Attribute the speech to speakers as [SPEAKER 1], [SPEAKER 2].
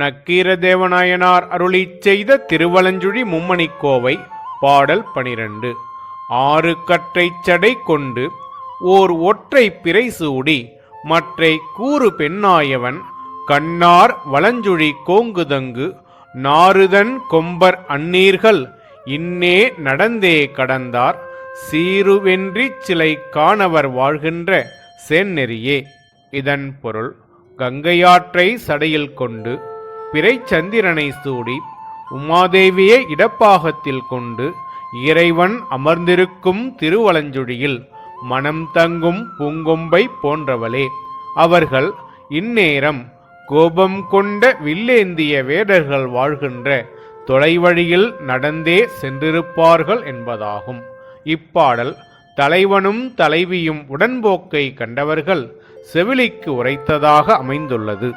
[SPEAKER 1] நக்கீரதேவநாயனார் அருளி செய்த திருவலஞ்சுழி மும்மணிக்கோவை பாடல் பனிரண்டு. ஆறு கற்றைச் சடை கொண்டு ஓர் ஒற்றை பிறை சூடி மற்றை கூறு பெண்ணாயவன் கண்ணார் வலஞ்சுழி கோங்குதங்கு நாறுதன் கொம்பர் அந்நீர்கள் இன்னே நடந்தே கடந்தார் சீருவென்றி சிலை காணவர் வாழ்கின்ற செந்நெறியே. இதன் பொருள் கங்கையாற்றை சடையில் கொண்டு பிறைச்சந்திரனை சூடி உமாதேவியை இடப்பாகத்தில் கொண்டு இறைவன் அமர்ந்திருக்கும் திருவலஞ்சுழியில் மனம் தங்கும் பூங்கொம்பை போன்றவளே. அவர்கள் இந்நேரம் கோபம் கொண்ட வில்லேந்திய வேடர்கள் வாழ்கின்ற தொலைவழியில் நடந்தே சென்றிருப்பார்கள் என்பதாகும். இப்பாடல் தலைவனும் தலைவியும் உடன்போக்கை கண்டவர்கள் செவிலிக்கு உரைத்ததாக அமைந்துள்ளது.